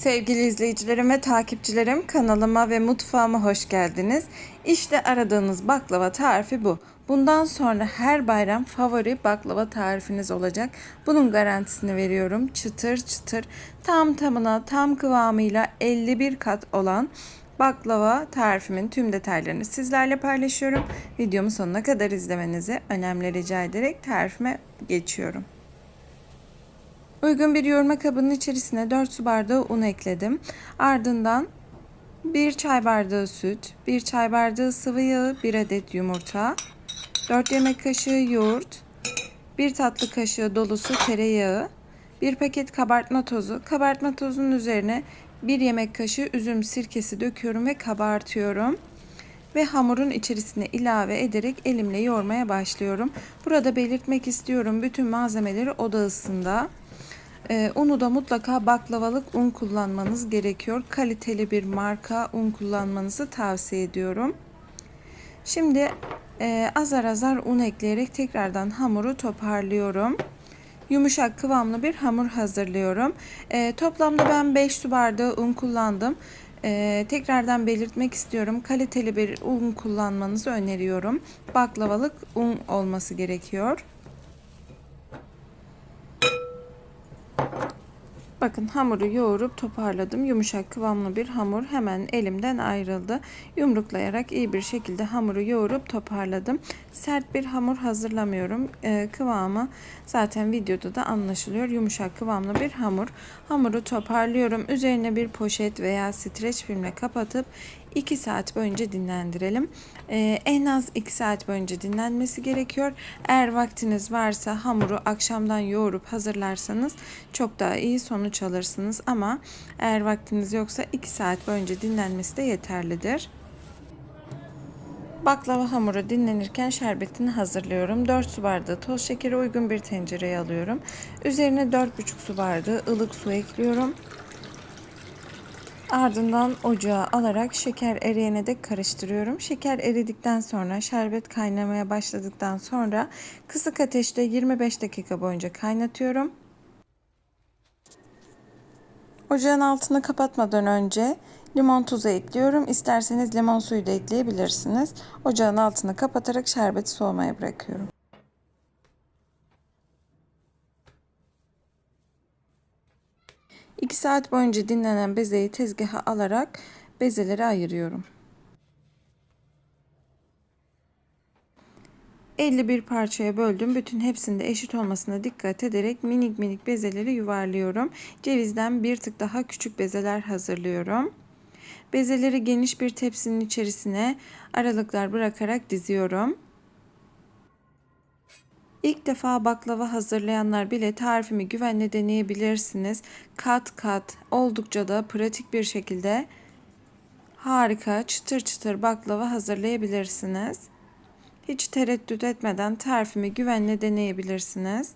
Sevgili izleyicilerim ve takipçilerim kanalıma ve mutfağıma hoş geldiniz. İşte aradığınız baklava tarifi bu. Bundan sonra her bayram favori baklava tarifiniz olacak. Bunun garantisini veriyorum. Çıtır çıtır tam tamına tam kıvamıyla 51 kat olan baklava tarifimin tüm detaylarını sizlerle paylaşıyorum. Videomu sonuna kadar izlemenizi önemli rica ederek tarifime geçiyorum. Uygun bir yoğurma kabının içerisine 4 su bardağı un ekledim. Ardından 1 çay bardağı süt, 1 çay bardağı sıvı yağı, 1 adet yumurta, 4 yemek kaşığı yoğurt, 1 tatlı kaşığı dolusu tereyağı, 1 paket kabartma tozu. Kabartma tozunun üzerine 1 yemek kaşığı üzüm sirkesi döküyorum ve kabartıyorum ve hamurun içerisine ilave ederek elimle yoğurmaya başlıyorum. Burada belirtmek istiyorum bütün malzemeleri oda ısısında ee, unu da mutlaka baklavalık un kullanmanız gerekiyor. Kaliteli bir marka un kullanmanızı tavsiye ediyorum. Şimdi e, azar azar un ekleyerek tekrardan hamuru toparlıyorum. Yumuşak kıvamlı bir hamur hazırlıyorum. E, toplamda ben 5 su bardağı un kullandım. E, tekrardan belirtmek istiyorum. Kaliteli bir un kullanmanızı öneriyorum. Baklavalık un olması gerekiyor. Bakın hamuru yoğurup toparladım. Yumuşak kıvamlı bir hamur hemen elimden ayrıldı. Yumruklayarak iyi bir şekilde hamuru yoğurup toparladım. Sert bir hamur hazırlamıyorum. Ee, kıvamı zaten videoda da anlaşılıyor. Yumuşak kıvamlı bir hamur. Hamuru toparlıyorum. Üzerine bir poşet veya streç filmle kapatıp 2 saat boyunca dinlendirelim. Ee, en az 2 saat boyunca dinlenmesi gerekiyor. Eğer vaktiniz varsa hamuru akşamdan yoğurup hazırlarsanız çok daha iyi sonuç alırsınız. Ama eğer vaktiniz yoksa 2 saat boyunca dinlenmesi de yeterlidir. Baklava hamuru dinlenirken şerbetini hazırlıyorum. 4 su bardağı toz şekeri uygun bir tencereye alıyorum. Üzerine 4,5 su bardağı ılık su ekliyorum. Ardından ocağa alarak şeker eriyene dek karıştırıyorum. Şeker eridikten sonra şerbet kaynamaya başladıktan sonra kısık ateşte 25 dakika boyunca kaynatıyorum. Ocağın altını kapatmadan önce limon tuzu ekliyorum. İsterseniz limon suyu da ekleyebilirsiniz. Ocağın altını kapatarak şerbeti soğumaya bırakıyorum. 2 saat boyunca dinlenen bezeyi tezgaha alarak bezeleri ayırıyorum. 51 parçaya böldüm. Bütün hepsinde eşit olmasına dikkat ederek minik minik bezeleri yuvarlıyorum. Cevizden bir tık daha küçük bezeler hazırlıyorum. Bezeleri geniş bir tepsinin içerisine aralıklar bırakarak diziyorum. İlk defa baklava hazırlayanlar bile tarifimi güvenle deneyebilirsiniz. Kat kat oldukça da pratik bir şekilde harika çıtır çıtır baklava hazırlayabilirsiniz. Hiç tereddüt etmeden tarifimi güvenle deneyebilirsiniz.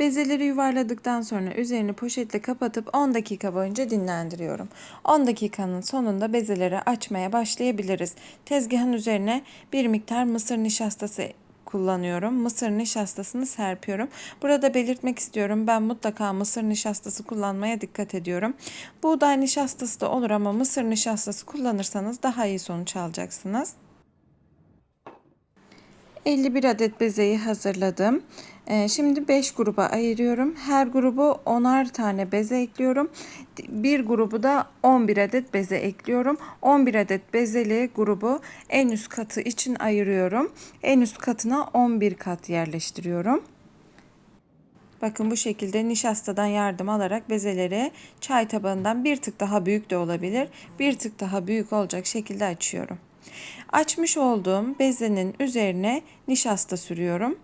Bezeleri yuvarladıktan sonra üzerini poşetle kapatıp 10 dakika boyunca dinlendiriyorum. 10 dakikanın sonunda bezeleri açmaya başlayabiliriz. Tezgahın üzerine bir miktar mısır nişastası kullanıyorum. Mısır nişastasını serpiyorum. Burada belirtmek istiyorum. Ben mutlaka mısır nişastası kullanmaya dikkat ediyorum. Buğday nişastası da olur ama mısır nişastası kullanırsanız daha iyi sonuç alacaksınız. 51 adet bezeyi hazırladım. Ee, şimdi 5 gruba ayırıyorum. Her grubu 10'ar tane beze ekliyorum. Bir grubu da 11 adet beze ekliyorum. 11 adet bezeli grubu en üst katı için ayırıyorum. En üst katına 11 kat yerleştiriyorum. Bakın bu şekilde nişastadan yardım alarak bezeleri çay tabağından bir tık daha büyük de olabilir. Bir tık daha büyük olacak şekilde açıyorum. Açmış olduğum bezenin üzerine nişasta sürüyorum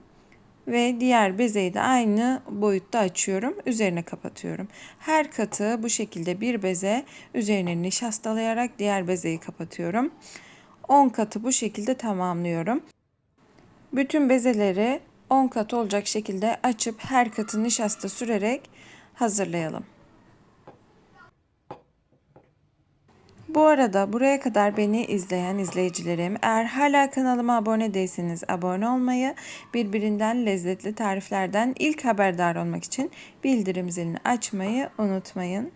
ve diğer bezeyi de aynı boyutta açıyorum. Üzerine kapatıyorum. Her katı bu şekilde bir beze üzerine nişastalayarak diğer bezeyi kapatıyorum. 10 katı bu şekilde tamamlıyorum. Bütün bezeleri 10 kat olacak şekilde açıp her katı nişasta sürerek hazırlayalım. Bu arada buraya kadar beni izleyen izleyicilerim eğer hala kanalıma abone değilseniz abone olmayı, birbirinden lezzetli tariflerden ilk haberdar olmak için bildirim zilini açmayı unutmayın.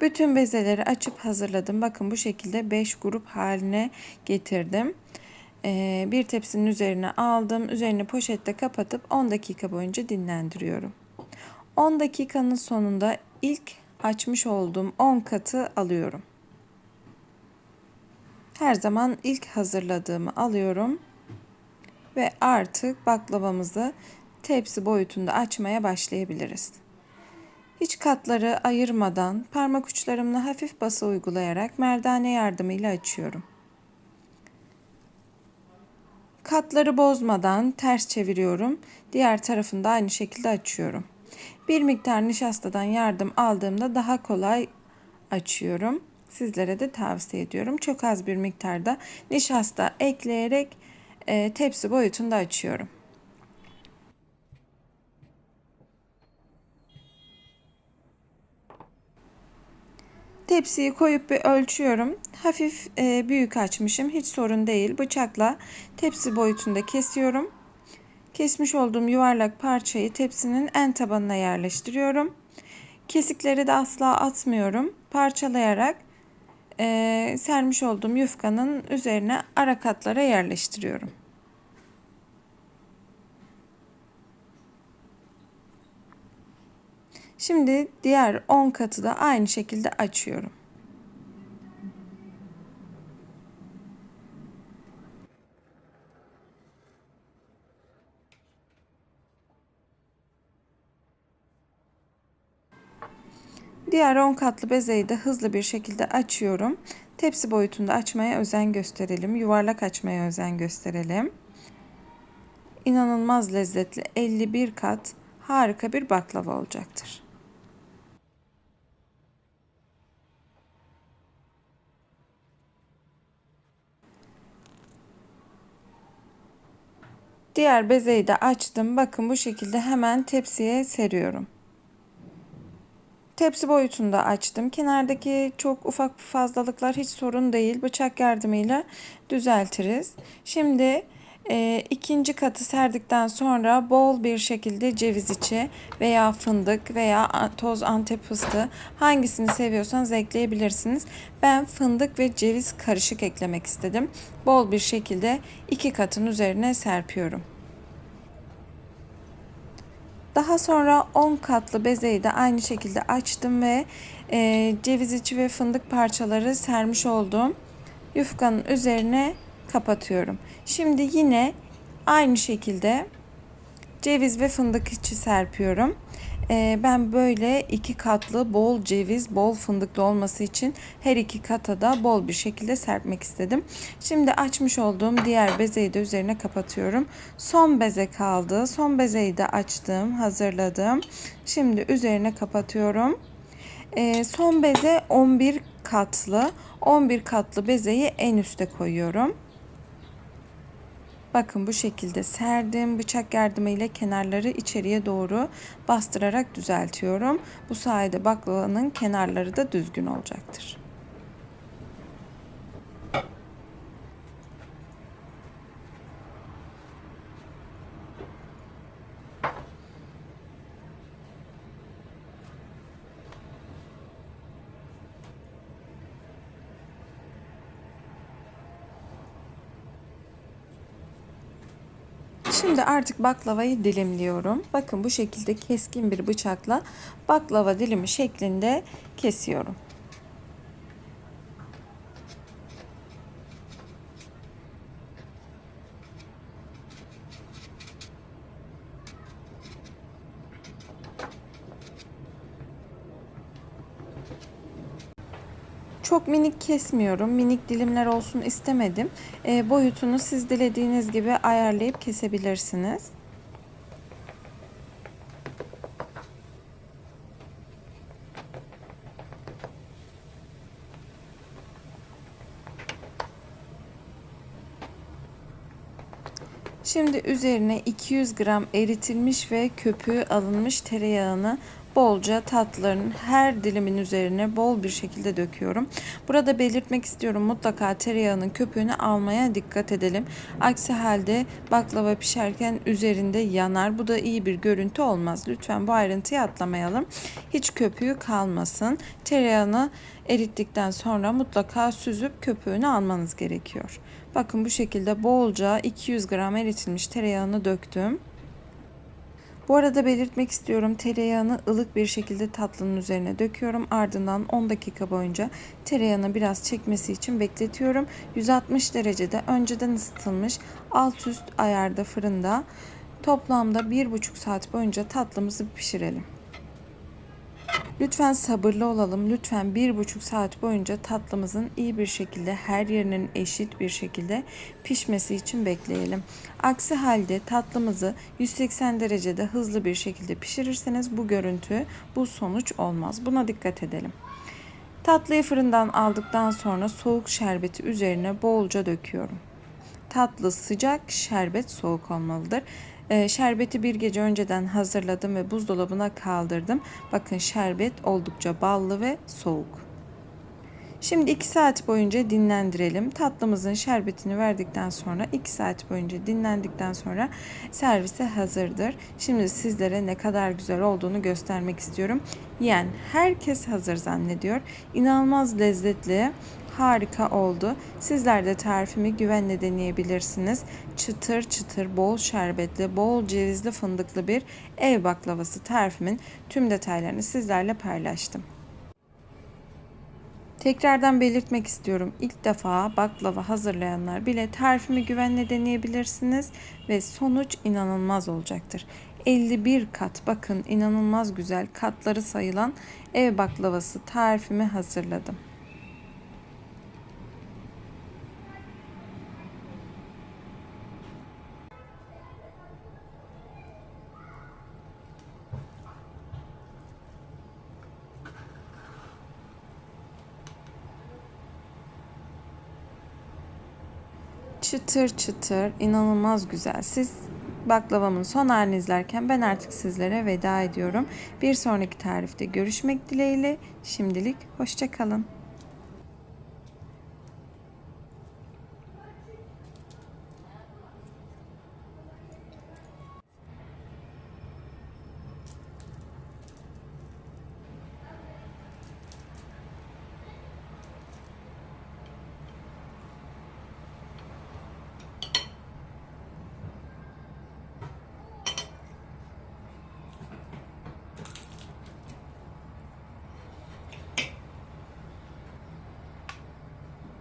Bütün bezeleri açıp hazırladım. Bakın bu şekilde 5 grup haline getirdim. Ee, bir tepsinin üzerine aldım. Üzerini poşette kapatıp 10 dakika boyunca dinlendiriyorum. 10 dakikanın sonunda ilk açmış olduğum 10 katı alıyorum. Her zaman ilk hazırladığımı alıyorum ve artık baklavamızı tepsi boyutunda açmaya başlayabiliriz. Hiç katları ayırmadan parmak uçlarımla hafif bası uygulayarak merdane yardımıyla açıyorum. Katları bozmadan ters çeviriyorum. Diğer tarafını da aynı şekilde açıyorum. Bir miktar nişastadan yardım aldığımda daha kolay açıyorum. Sizlere de tavsiye ediyorum. Çok az bir miktarda nişasta ekleyerek e, tepsi boyutunda açıyorum. Tepsiyi koyup bir ölçüyorum. Hafif e, büyük açmışım. Hiç sorun değil. Bıçakla tepsi boyutunda kesiyorum. Kesmiş olduğum yuvarlak parçayı tepsinin en tabanına yerleştiriyorum. Kesikleri de asla atmıyorum. Parçalayarak e, sermiş olduğum yufkanın üzerine ara katlara yerleştiriyorum. Şimdi diğer 10 katı da aynı şekilde açıyorum. Diğer 10 katlı bezeyi de hızlı bir şekilde açıyorum. Tepsi boyutunda açmaya özen gösterelim. Yuvarlak açmaya özen gösterelim. İnanılmaz lezzetli 51 kat harika bir baklava olacaktır. Diğer bezeyi de açtım. Bakın bu şekilde hemen tepsiye seriyorum. Tepsi boyutunda açtım. Kenardaki çok ufak fazlalıklar hiç sorun değil. Bıçak yardımıyla düzeltiriz. Şimdi e, ikinci katı serdikten sonra bol bir şekilde ceviz içi veya fındık veya toz antep fıstığı hangisini seviyorsanız ekleyebilirsiniz. Ben fındık ve ceviz karışık eklemek istedim. Bol bir şekilde iki katın üzerine serpiyorum. Daha sonra 10 katlı bezeyi de aynı şekilde açtım ve e, ceviz içi ve fındık parçaları sermiş olduğum yufkanın üzerine kapatıyorum. Şimdi yine aynı şekilde ceviz ve fındık içi serpiyorum. Ee, ben böyle iki katlı bol ceviz, bol fındıklı olması için her iki kata da bol bir şekilde serpmek istedim. Şimdi açmış olduğum diğer bezeyi de üzerine kapatıyorum. Son beze kaldı. Son bezeyi de açtım, hazırladım. Şimdi üzerine kapatıyorum. Ee, son beze 11 katlı. 11 katlı bezeyi en üste koyuyorum. Bakın bu şekilde serdim. Bıçak yardımıyla kenarları içeriye doğru bastırarak düzeltiyorum. Bu sayede baklavanın kenarları da düzgün olacaktır. Şimdi artık baklavayı dilimliyorum. Bakın bu şekilde keskin bir bıçakla baklava dilimi şeklinde kesiyorum. Çok minik kesmiyorum. Minik dilimler olsun istemedim. E, boyutunu siz dilediğiniz gibi ayarlayıp kesebilirsiniz. Şimdi üzerine 200 gram eritilmiş ve köpüğü alınmış tereyağını bolca tatlıların her dilimin üzerine bol bir şekilde döküyorum. Burada belirtmek istiyorum mutlaka tereyağının köpüğünü almaya dikkat edelim. Aksi halde baklava pişerken üzerinde yanar. Bu da iyi bir görüntü olmaz. Lütfen bu ayrıntıyı atlamayalım. Hiç köpüğü kalmasın. Tereyağını erittikten sonra mutlaka süzüp köpüğünü almanız gerekiyor. Bakın bu şekilde bolca 200 gram eritilmiş tereyağını döktüm. Bu arada belirtmek istiyorum tereyağını ılık bir şekilde tatlının üzerine döküyorum. Ardından 10 dakika boyunca tereyağını biraz çekmesi için bekletiyorum. 160 derecede önceden ısıtılmış alt üst ayarda fırında toplamda 1,5 saat boyunca tatlımızı pişirelim. Lütfen sabırlı olalım. Lütfen bir buçuk saat boyunca tatlımızın iyi bir şekilde her yerinin eşit bir şekilde pişmesi için bekleyelim. Aksi halde tatlımızı 180 derecede hızlı bir şekilde pişirirseniz bu görüntü, bu sonuç olmaz. Buna dikkat edelim. Tatlıyı fırından aldıktan sonra soğuk şerbeti üzerine bolca döküyorum. Tatlı sıcak, şerbet soğuk olmalıdır. Ee, şerbeti bir gece önceden hazırladım ve buzdolabına kaldırdım. Bakın şerbet oldukça ballı ve soğuk. Şimdi 2 saat boyunca dinlendirelim. Tatlımızın şerbetini verdikten sonra 2 saat boyunca dinlendikten sonra servise hazırdır. Şimdi sizlere ne kadar güzel olduğunu göstermek istiyorum. Yani herkes hazır zannediyor. İnanılmaz lezzetli harika oldu. Sizler de tarifimi güvenle deneyebilirsiniz. Çıtır çıtır, bol şerbetli, bol cevizli fındıklı bir ev baklavası tarifimin tüm detaylarını sizlerle paylaştım. Tekrardan belirtmek istiyorum. İlk defa baklava hazırlayanlar bile tarifimi güvenle deneyebilirsiniz ve sonuç inanılmaz olacaktır. 51 kat bakın inanılmaz güzel katları sayılan ev baklavası tarifimi hazırladım. Çıtır çıtır inanılmaz güzel. Siz baklavamın son halini izlerken ben artık sizlere veda ediyorum. Bir sonraki tarifte görüşmek dileğiyle şimdilik hoşçakalın.